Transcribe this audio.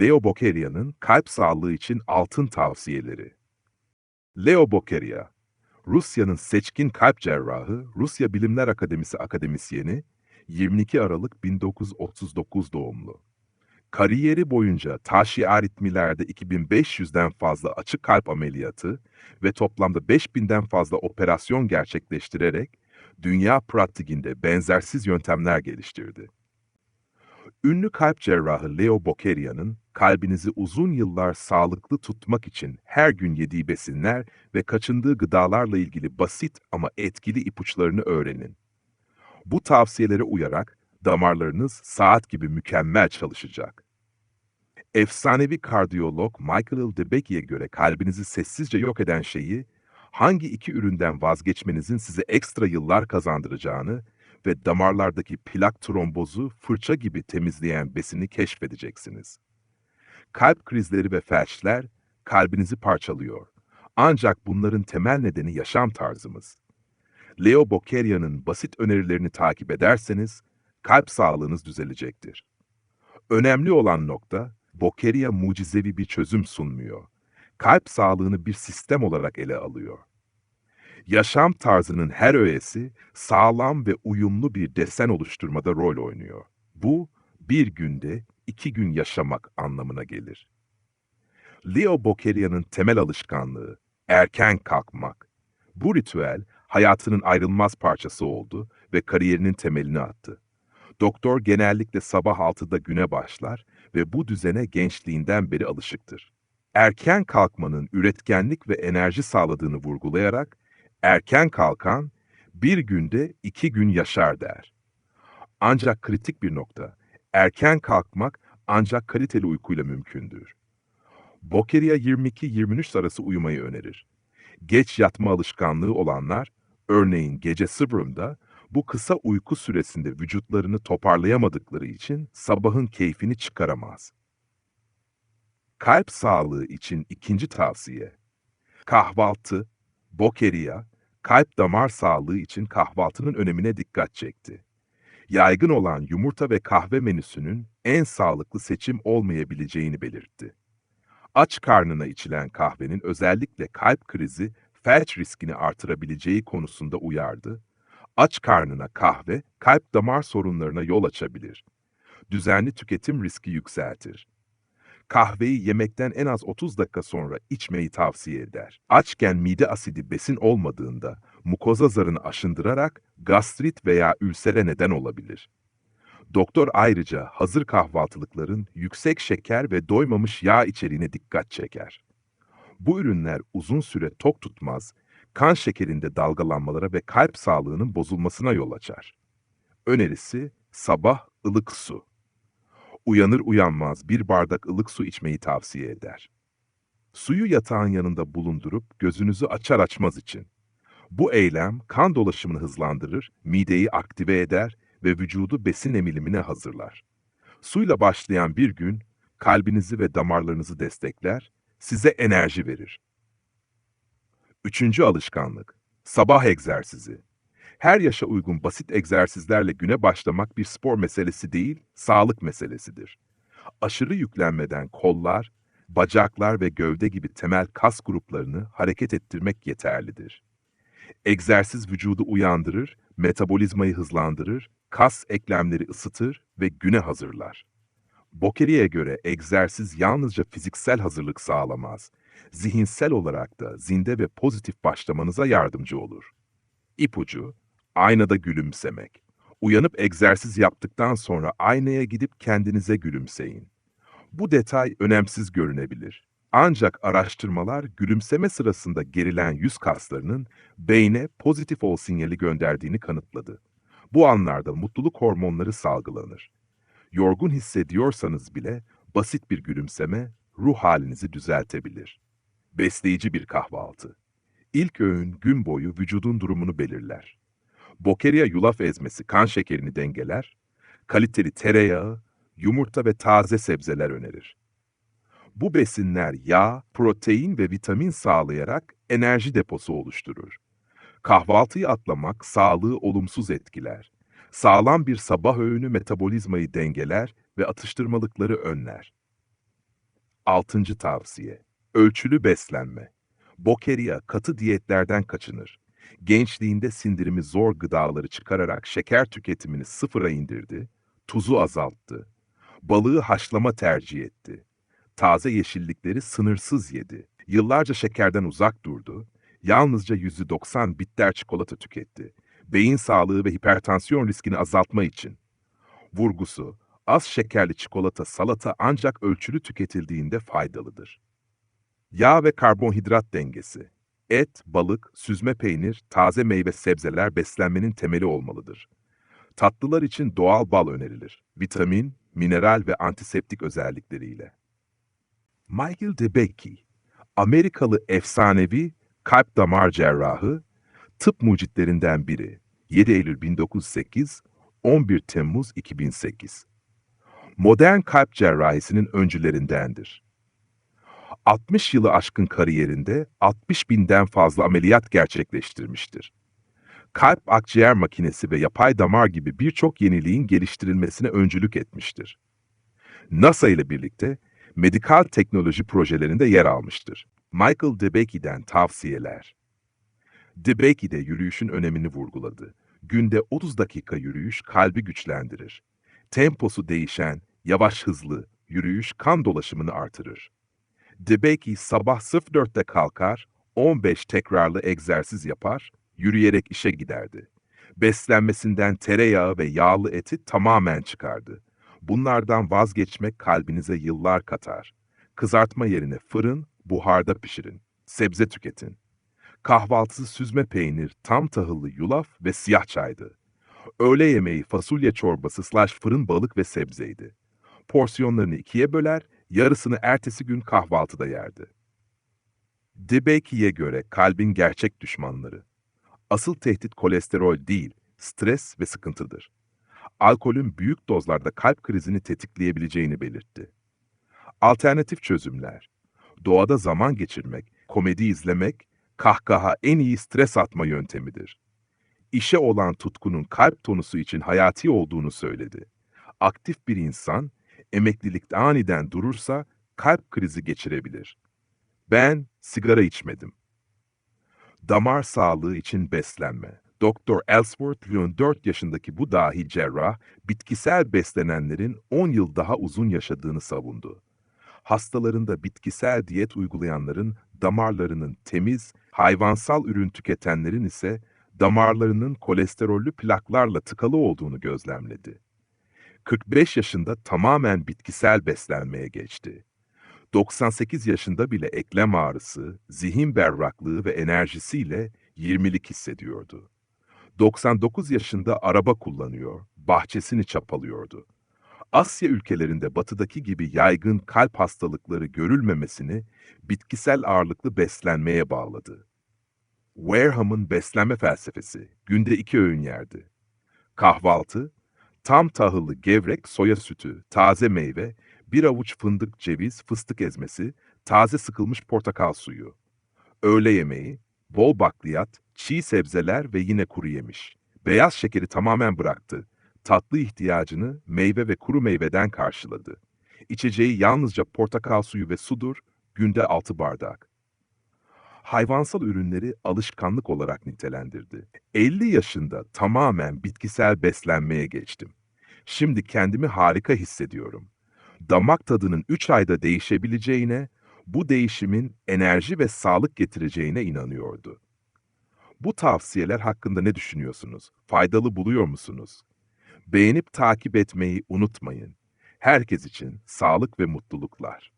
Leo Bokerya'nın kalp sağlığı için altın tavsiyeleri. Leo Bokerya, Rusya'nın seçkin kalp cerrahı, Rusya Bilimler Akademisi akademisyeni, 22 Aralık 1939 doğumlu. Kariyeri boyunca taşi aritmilerde 2500'den fazla açık kalp ameliyatı ve toplamda 5000'den fazla operasyon gerçekleştirerek dünya pratiğinde benzersiz yöntemler geliştirdi. Ünlü kalp cerrahı Leo Bokerya'nın kalbinizi uzun yıllar sağlıklı tutmak için her gün yediği besinler ve kaçındığı gıdalarla ilgili basit ama etkili ipuçlarını öğrenin. Bu tavsiyelere uyarak damarlarınız saat gibi mükemmel çalışacak. Efsanevi kardiyolog Michael Debicki'ye göre kalbinizi sessizce yok eden şeyi, hangi iki üründen vazgeçmenizin size ekstra yıllar kazandıracağını ve damarlardaki plak trombozu fırça gibi temizleyen besini keşfedeceksiniz. Kalp krizleri ve felçler kalbinizi parçalıyor. Ancak bunların temel nedeni yaşam tarzımız. Leo Bokerya'nın basit önerilerini takip ederseniz kalp sağlığınız düzelecektir. Önemli olan nokta, Bokerya mucizevi bir çözüm sunmuyor. Kalp sağlığını bir sistem olarak ele alıyor. Yaşam tarzının her öğesi sağlam ve uyumlu bir desen oluşturmada rol oynuyor. Bu, bir günde iki gün yaşamak anlamına gelir. Leo Bokerya'nın temel alışkanlığı, erken kalkmak. Bu ritüel, hayatının ayrılmaz parçası oldu ve kariyerinin temelini attı. Doktor genellikle sabah 6'da güne başlar ve bu düzene gençliğinden beri alışıktır. Erken kalkmanın üretkenlik ve enerji sağladığını vurgulayarak, erken kalkan bir günde iki gün yaşar der. Ancak kritik bir nokta, erken kalkmak ancak kaliteli uykuyla mümkündür. Bokeria 22-23 arası uyumayı önerir. Geç yatma alışkanlığı olanlar, örneğin gece sıbrımda, bu kısa uyku süresinde vücutlarını toparlayamadıkları için sabahın keyfini çıkaramaz. Kalp sağlığı için ikinci tavsiye. Kahvaltı, Bokeria, kalp damar sağlığı için kahvaltının önemine dikkat çekti. Yaygın olan yumurta ve kahve menüsünün en sağlıklı seçim olmayabileceğini belirtti. Aç karnına içilen kahvenin özellikle kalp krizi, felç riskini artırabileceği konusunda uyardı. Aç karnına kahve, kalp damar sorunlarına yol açabilir. Düzenli tüketim riski yükseltir. Kahveyi yemekten en az 30 dakika sonra içmeyi tavsiye eder. Açken mide asidi besin olmadığında mukoza zarını aşındırarak gastrit veya ülsere neden olabilir. Doktor ayrıca hazır kahvaltılıkların yüksek şeker ve doymamış yağ içeriğine dikkat çeker. Bu ürünler uzun süre tok tutmaz, kan şekerinde dalgalanmalara ve kalp sağlığının bozulmasına yol açar. Önerisi sabah ılık su. Uyanır uyanmaz bir bardak ılık su içmeyi tavsiye eder. Suyu yatağın yanında bulundurup gözünüzü açar açmaz için. Bu eylem kan dolaşımını hızlandırır, mideyi aktive eder ve vücudu besin emilimine hazırlar. Suyla başlayan bir gün kalbinizi ve damarlarınızı destekler, size enerji verir. Üçüncü alışkanlık, sabah egzersizi. Her yaşa uygun basit egzersizlerle güne başlamak bir spor meselesi değil, sağlık meselesidir. Aşırı yüklenmeden kollar, bacaklar ve gövde gibi temel kas gruplarını hareket ettirmek yeterlidir. Egzersiz vücudu uyandırır, metabolizmayı hızlandırır, kas eklemleri ısıtır ve güne hazırlar. Bokeri'ye göre egzersiz yalnızca fiziksel hazırlık sağlamaz, zihinsel olarak da zinde ve pozitif başlamanıza yardımcı olur. İpucu, aynada gülümsemek. Uyanıp egzersiz yaptıktan sonra aynaya gidip kendinize gülümseyin. Bu detay önemsiz görünebilir. Ancak araştırmalar gülümseme sırasında gerilen yüz kaslarının beyne pozitif ol sinyali gönderdiğini kanıtladı. Bu anlarda mutluluk hormonları salgılanır. Yorgun hissediyorsanız bile basit bir gülümseme ruh halinizi düzeltebilir. Besleyici bir kahvaltı. İlk öğün gün boyu vücudun durumunu belirler. Bokeria yulaf ezmesi kan şekerini dengeler, kaliteli tereyağı, yumurta ve taze sebzeler önerir. Bu besinler yağ, protein ve vitamin sağlayarak enerji deposu oluşturur. Kahvaltıyı atlamak sağlığı olumsuz etkiler. Sağlam bir sabah öğünü metabolizmayı dengeler ve atıştırmalıkları önler. Altıncı tavsiye. Ölçülü beslenme. Bokeria katı diyetlerden kaçınır. Gençliğinde sindirimi zor gıdaları çıkararak şeker tüketimini sıfıra indirdi, tuzu azalttı. Balığı haşlama tercih etti. Taze yeşillikleri sınırsız yedi. Yıllarca şekerden uzak durdu. Yalnızca %90 bitter çikolata tüketti. Beyin sağlığı ve hipertansiyon riskini azaltma için. Vurgusu, az şekerli çikolata, salata ancak ölçülü tüketildiğinde faydalıdır. Yağ ve karbonhidrat dengesi. Et, balık, süzme peynir, taze meyve sebzeler beslenmenin temeli olmalıdır. Tatlılar için doğal bal önerilir. Vitamin, mineral ve antiseptik özellikleriyle. Michael DeBakey, Amerikalı efsanevi kalp damar cerrahı, tıp mucitlerinden biri. 7 Eylül 1908, 11 Temmuz 2008. Modern kalp cerrahisinin öncülerindendir. 60 yılı aşkın kariyerinde 60 binden fazla ameliyat gerçekleştirmiştir. Kalp akciğer makinesi ve yapay damar gibi birçok yeniliğin geliştirilmesine öncülük etmiştir. NASA ile birlikte medikal teknoloji projelerinde yer almıştır. Michael DeBakey'den tavsiyeler. DeBakey de yürüyüşün önemini vurguladı. Günde 30 dakika yürüyüş kalbi güçlendirir. Temposu değişen, yavaş hızlı yürüyüş kan dolaşımını artırır. DeBakey sabah 04'te kalkar, 15 tekrarlı egzersiz yapar, yürüyerek işe giderdi. Beslenmesinden tereyağı ve yağlı eti tamamen çıkardı. Bunlardan vazgeçmek kalbinize yıllar katar. Kızartma yerine fırın, buharda pişirin. Sebze tüketin. Kahvaltısı süzme peynir, tam tahıllı yulaf ve siyah çaydı. Öğle yemeği fasulye çorbası slash fırın balık ve sebzeydi. Porsiyonlarını ikiye böler, yarısını ertesi gün kahvaltıda yerdi. DeBakey'e göre kalbin gerçek düşmanları. Asıl tehdit kolesterol değil, stres ve sıkıntıdır. Alkolün büyük dozlarda kalp krizini tetikleyebileceğini belirtti. Alternatif çözümler. Doğada zaman geçirmek, komedi izlemek, kahkaha en iyi stres atma yöntemidir. İşe olan tutkunun kalp tonusu için hayati olduğunu söyledi. Aktif bir insan, emeklilikte aniden durursa kalp krizi geçirebilir. Ben sigara içmedim. Damar sağlığı için beslenme. Dr. Ellsworth Lyon 4 yaşındaki bu dahi cerrah, bitkisel beslenenlerin 10 yıl daha uzun yaşadığını savundu. Hastalarında bitkisel diyet uygulayanların damarlarının temiz, hayvansal ürün tüketenlerin ise damarlarının kolesterollü plaklarla tıkalı olduğunu gözlemledi. 45 yaşında tamamen bitkisel beslenmeye geçti. 98 yaşında bile eklem ağrısı, zihin berraklığı ve enerjisiyle 20'lik hissediyordu. 99 yaşında araba kullanıyor, bahçesini çapalıyordu. Asya ülkelerinde batıdaki gibi yaygın kalp hastalıkları görülmemesini bitkisel ağırlıklı beslenmeye bağladı. Wareham'ın beslenme felsefesi günde iki öğün yerdi. Kahvaltı, tam tahıllı gevrek soya sütü, taze meyve, bir avuç fındık, ceviz, fıstık ezmesi, taze sıkılmış portakal suyu. Öğle yemeği, bol bakliyat, çiğ sebzeler ve yine kuru yemiş. Beyaz şekeri tamamen bıraktı. Tatlı ihtiyacını meyve ve kuru meyveden karşıladı. İçeceği yalnızca portakal suyu ve sudur, günde 6 bardak. Hayvansal ürünleri alışkanlık olarak nitelendirdi. 50 yaşında tamamen bitkisel beslenmeye geçtim. Şimdi kendimi harika hissediyorum. Damak tadının 3 ayda değişebileceğine, bu değişimin enerji ve sağlık getireceğine inanıyordu. Bu tavsiyeler hakkında ne düşünüyorsunuz? Faydalı buluyor musunuz? Beğenip takip etmeyi unutmayın. Herkes için sağlık ve mutluluklar.